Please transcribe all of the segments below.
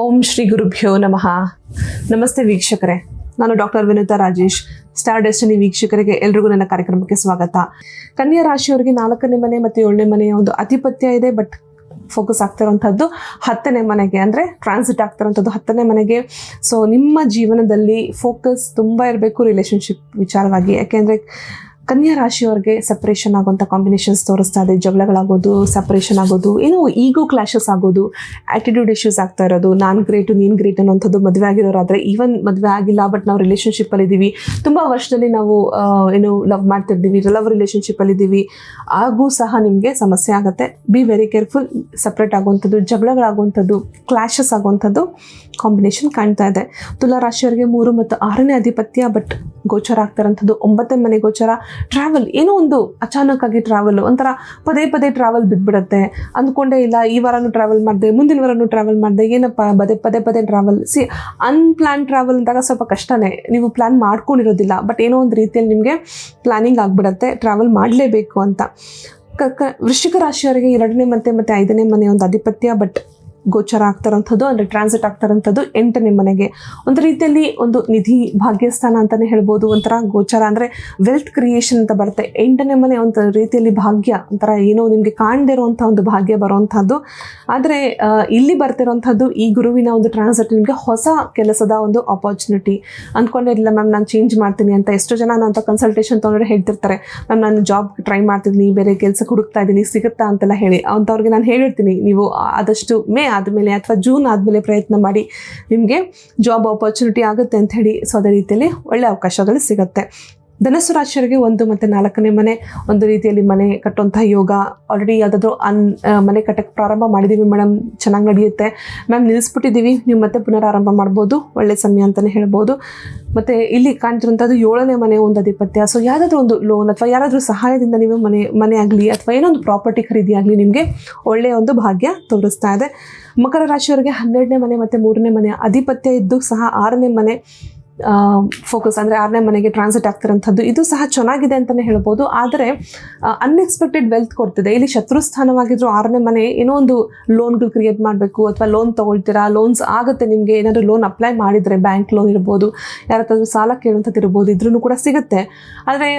ಓಂ ಶ್ರೀ ಗುರುಭ್ಯೋ ನಮಃ. ನಮಸ್ತೆ ವೀಕ್ಷಕರೇ. ನಾನು doctor Vinutha Rajesh, star destiny ವೀಕ್ಷಕರಿಗೆ ಎಲ್ರಿಗೂ ನನ್ನ ಕಾರ್ಯಕ್ರಮಕ್ಕೆ ಸ್ವಾಗತ. ಕನ್ಯಾ ರಾಶಿಯವರಿಗೆ ನಾಲ್ಕನೇ ಮನೆ ಮತ್ತು ಏಳನೇ ಮನೆಯ ಒಂದು ಅಧಿಪತ್ಯ ಇದೆ, ಬಟ್ ಫೋಕಸ್ ಆಗ್ತಿರೋಂಥದ್ದು ಹತ್ತನೇ ಮನೆಗೆ. ಅಂದರೆ ಟ್ರಾನ್ಸಿಟ್ ಆಗ್ತಿರೋಂಥದ್ದು ಹತ್ತನೇ ಮನೆಗೆ. ಸೊ ನಿಮ್ಮ ಜೀವನದಲ್ಲಿ ಫೋಕಸ್ ತುಂಬ ಇರಬೇಕು ರಿಲೇಷನ್ಶಿಪ್ ವಿಚಾರವಾಗಿ. ಯಾಕೆಂದರೆ ಕನ್ಯಾ ರಾಶಿಯವ್ರಿಗೆ ಸಪ್ರೇಷನ್ ಆಗುವಂಥ ಕಾಂಬಿನೇಷನ್ಸ್ ತೋರಿಸ್ತಾ ಇದೆ. ಜಗಳಗಳಾಗೋದು ಸಪ್ರೇಷನ್ ಆಗೋದು, ಏನು ಈಗೋ ಕ್ಲಾಶಸ್ ಆಗೋದು ಆ್ಯಟಿಟ್ಯೂಡ್ ಇಶ್ಯೂಸ್ ಆಗ್ತಾ ಇರೋದು, ನಾನು ಗ್ರೇಟು ನೀನು ಗ್ರೇಟ್ ಅನ್ನೋಂಥದ್ದು ಮದುವೆ ಆಗಿರೋರಾದರೆ ಈವನ್ ಮದುವೆ ಆಗಿಲ್ಲ ಬಟ್ ನಾವು ರಿಲೇಷನ್ಶಿಪ್ಪಲ್ಲಿ ಇದ್ದೀವಿ ತುಂಬ ವರ್ಷದಲ್ಲಿ ನಾವು ಏನು ಲವ್ ಮಾಡ್ತಿರ್ತೀವಿ ಲವ್ ರಿಲೇಷನ್ಶಿಪ್ಪಲ್ಲಿ ಇದ್ದೀವಿ ಆಗೂ ಸಹ ನಿಮಗೆ ಸಮಸ್ಯೆ ಆಗುತ್ತೆ. ಬಿ ವೆರಿ ಕೇರ್ಫುಲ್ ಸಪ್ರೇಟ್ ಆಗುವಂಥದ್ದು, ಜಗಳಗಳಾಗುವಂಥದ್ದು ಕ್ಲಾಶಸ್ ಆಗುವಂಥದ್ದು ಕಾಂಬಿನೇಷನ್ ಕಾಣ್ತಾ ಇದೆ. ತುಲಾ ರಾಶಿಯವರಿಗೆ ಮೂರು ಮತ್ತು ಆರನೇ ಅಧಿಪತ್ಯ ಬಟ್ ಗೋಚರ ಆಗ್ತಾರಂಥದ್ದು ಒಂಬತ್ತನೇ ಮನೆ ಗೋಚರ. ಟ್ರಾವೆಲ್ ಏನೋ ಒಂದು ಅಚಾನಕ್ ಆಗಿ ಟ್ರಾವೆಲ್ ಒಂಥರ ಪದೇ ಪದೇ ಟ್ರಾವೆಲ್ ಬಿದ್ದುಬಿಡುತ್ತೆ ಅಂದ್ಕೊಂಡೇ ಇಲ್ಲ, ಈ ವಾರನೂ ಟ್ರಾವೆಲ್ ಮಾಡಿದೆ, ಮುಂದಿನ ವಾರನೂ ಟ್ರಾವೆಲ್ ಮಾಡಿದೆ, ಏನಪ್ಪ, ಪದೇ ಪದೇ ಪದೇ ಟ್ರಾವೆಲ್ ಸಿ ಅನ್ಪ್ಲಾನ್ ಟ್ರಾವೆಲ್ ಅಂದಾಗ ಸ್ವಲ್ಪ ಕಷ್ಟನೇ. ನೀವು ಪ್ಲ್ಯಾನ್ ಮಾಡ್ಕೊಂಡಿರೋದಿಲ್ಲ ಬಟ್ ಏನೋ ಒಂದು ರೀತಿಯಲ್ಲಿ ನಿಮಗೆ ಪ್ಲಾನಿಂಗ್ ಆಗಿಬಿಡತ್ತೆ ಟ್ರಾವೆಲ್ ಮಾಡಲೇಬೇಕು ಅಂತ. ಕ ವೃಶ್ಚಿಕ ರಾಶಿಯವರಿಗೆ ಎರಡನೇ ಮತ್ತೆ ಮತ್ತು ಐದನೇ ಮನೆ ಒಂದು ಆಧಿಪತ್ಯ ಬಟ್ ಗೋಚರ ಆಗ್ತಾರಂಥದ್ದು ಅಂದರೆ ಟ್ರಾನ್ಸಿಟ್ ಆಗ್ತಾರಂಥದ್ದು ಎಂಟನೇ ಮನೆಗೆ. ಒಂದು ರೀತಿಯಲ್ಲಿ ಒಂದು ನಿಧಿ ಭಾಗ್ಯಸ್ಥಾನ ಅಂತಲೇ ಹೇಳ್ಬೋದು. ಒಂಥರ ಗೋಚರ ಅಂದರೆ ವೆಲ್ತ್ ಕ್ರಿಯೇಷನ್ ಅಂತ ಬರುತ್ತೆ. ಎಂಟನೇ ಮನೆ ಒಂದು ರೀತಿಯಲ್ಲಿ ಭಾಗ್ಯ, ಒಂಥರ ಏನೋ ನಿಮಗೆ ಕಾಣದೇ ಇರುವಂಥ ಒಂದು ಭಾಗ್ಯ ಬರುವಂಥದ್ದು. ಆದರೆ ಇಲ್ಲಿ ಬರ್ತಿರೋಂಥದ್ದು ಈ ಗುರುವಿನ ಒಂದು ಟ್ರಾನ್ಸಿಟ್ ನಿಮಗೆ ಹೊಸ ಕೆಲಸದ ಒಂದು ಅಪರ್ಚುನಿಟಿ ಅಂದ್ಕೊಂಡಿರಲಿಲ್ಲ ಮ್ಯಾಮ್ ನಾನು ಚೇಂಜ್ ಮಾಡ್ತೀನಿ ಅಂತ ಎಷ್ಟೋ ಜನ ನಾನು ಅಂತ ಕನ್ಸಲ್ಟೇಷನ್ ತೊಗೊಂಡ್ರೆ ಹೇಳ್ತಿರ್ತಾರೆ. ಮ್ಯಾಮ್ ನಾನು ಜಾಬ್ ಟ್ರೈ ಮಾಡ್ತಿದ್ದೀನಿ ಬೇರೆ ಕೆಲಸಕ್ಕೆ ಹುಡುಕ್ತಾ ಇದ್ದೀನಿ ಸಿಗುತ್ತಾ ಅಂತೆಲ್ಲ ಹೇಳಿ. ಅಂಥವ್ರಿಗೆ ನಾನು ಹೇಳಿರ್ತೀನಿ, ನೀವು ಆದಷ್ಟು, ಮೇ ಆದಮೇಲೆ ಅಥವಾ ಜೂನ್ ಆದಮೇಲೆ ಪ್ರಯತ್ನ ಮಾಡಿ ನಿಮಗೆ ಜಾಬ್ ಆಪರ್ಚುನಿಟಿ ಆಗುತ್ತೆ ಅಂತ ಹೇಳಿ ಸೊ ಅದೇ ರೀತಿಯಲ್ಲಿ ಒಳ್ಳೆ ಅವಕಾಶಗಳು ಸಿಗುತ್ತೆ. ಧನಸ್ಸು ರಾಶಿಯವರಿಗೆ ಒಂದು ಮತ್ತು ನಾಲ್ಕನೇ ಮನೆ, ಒಂದು ರೀತಿಯಲ್ಲಿ ಮನೆ ಕಟ್ಟುವಂಥ ಯೋಗ. ಆಲ್ರೆಡಿ ಯಾವುದಾದ್ರೂ ಅನ್ ಮನೆ ಕಟ್ಟಕ್ಕೆ ಪ್ರಾರಂಭ ಮಾಡಿದ್ದೀವಿ ಮೇಡಮ್. ಚೆನ್ನಾಗಿ ನಡೆಯುತ್ತೆ. ಮ್ಯಾಮ್, ನಿಲ್ಲಿಸ್ಬಿಟ್ಟಿದ್ದೀವಿ. ನೀವು ಮತ್ತೆ ಪುನರಾರಂಭ ಮಾಡ್ಬೋದು. ಒಳ್ಳೆ ಸಮಯ ಅಂತಲೇ ಹೇಳ್ಬೋದು. ಮತ್ತು ಇಲ್ಲಿ ಕಾಣ್ತಿರುವಂಥದ್ದು ಏಳನೇ ಮನೆ ಒಂದು ಅಧಿಪತ್ಯ. ಸೊ ಯಾವುದಾದ್ರೂ ಒಂದು ಲೋನ್ ಅಥವಾ ಯಾರಾದರೂ ಸಹಾಯದಿಂದ ನೀವು ಮನೆ ಮನೆ ಆಗಲಿ ಅಥವಾ ಏನೋ ಒಂದು ಪ್ರಾಪರ್ಟಿ ಖರೀದಿ ಆಗಲಿ ನಿಮಗೆ ಒಳ್ಳೆಯ ಒಂದು ಭಾಗ್ಯ ತೋರಿಸ್ತಾ ಇದೆ. ಮಕರ ರಾಶಿಯವರಿಗೆ ಹನ್ನೆರಡನೇ ಮನೆ ಮತ್ತು ಮೂರನೇ ಮನೆ ಅಧಿಪತ್ಯ ಇದ್ದು ಸಹ ಆರನೇ ಮನೆ. ಫೋಕಸ್ ಅಂದರೆ ಆರನೇ ಮನೆಗೆ ಟ್ರಾನ್ಸಿಟ್ ಆಗ್ತಿರೋಂಥದ್ದು. ಇದು ಸಹ ಚೆನ್ನಾಗಿದೆ ಅಂತಲೇ ಹೇಳ್ಬೋದು. ಆದರೆ ಅನ್ಎಕ್ಸ್ಪೆಕ್ಟೆಡ್ ವೆಲ್ತ್ ಕೊಡ್ತಿದೆ. ಇಲ್ಲಿ ಶತ್ರು ಸ್ಥಾನವಾಗಿದ್ದರೂ ಆರನೇ ಮನೆ ಏನೋ ಒಂದು ಲೋನ್ಗಳು ಕ್ರಿಯೇಟ್ ಮಾಡಬೇಕು, ಅಥವಾ ಲೋನ್ ತೊಗೊಳ್ತೀರಾ ಲೋನ್ಸ್ ಆಗುತ್ತೆ ನಿಮಗೆ. ಏನಾದರೂ ಲೋನ್ ಅಪ್ಲೈ ಮಾಡಿದರೆ ಬ್ಯಾಂಕ್ ಲೋನ್ ಇರ್ಬೋದು ಯಾರ ಹತ್ರ ಸಾಲ ಕೇಳುವಂಥದ್ದು ಇರ್ಬೋದು ಇದ್ರೂ ಕೂಡ ಸಿಗುತ್ತೆ. ಆದರೆ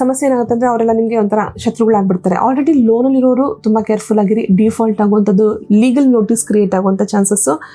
ಸಮಸ್ಯೆ ಏನಾಗುತ್ತೆ ಅಂದರೆ ಅವರೆಲ್ಲ ನಿಮಗೆ ಒಂಥರ ಶತ್ರುಗಳಾಗ್ಬಿಡ್ತಾರೆ. ಆಲ್ರೆಡಿ ಲೋನಲ್ಲಿರೋರು ತುಂಬ ಕೇರ್ಫುಲ್ ಆಗಿರಿ. ಡಿಫಾಲ್ಟ್ ಆಗುವಂಥದ್ದು ಲೀಗಲ್ ನೋಟಿಸ್ ಕ್ರಿಯೇಟ್ ಆಗುವಂಥ ಚಾನ್ಸಸ್ಸು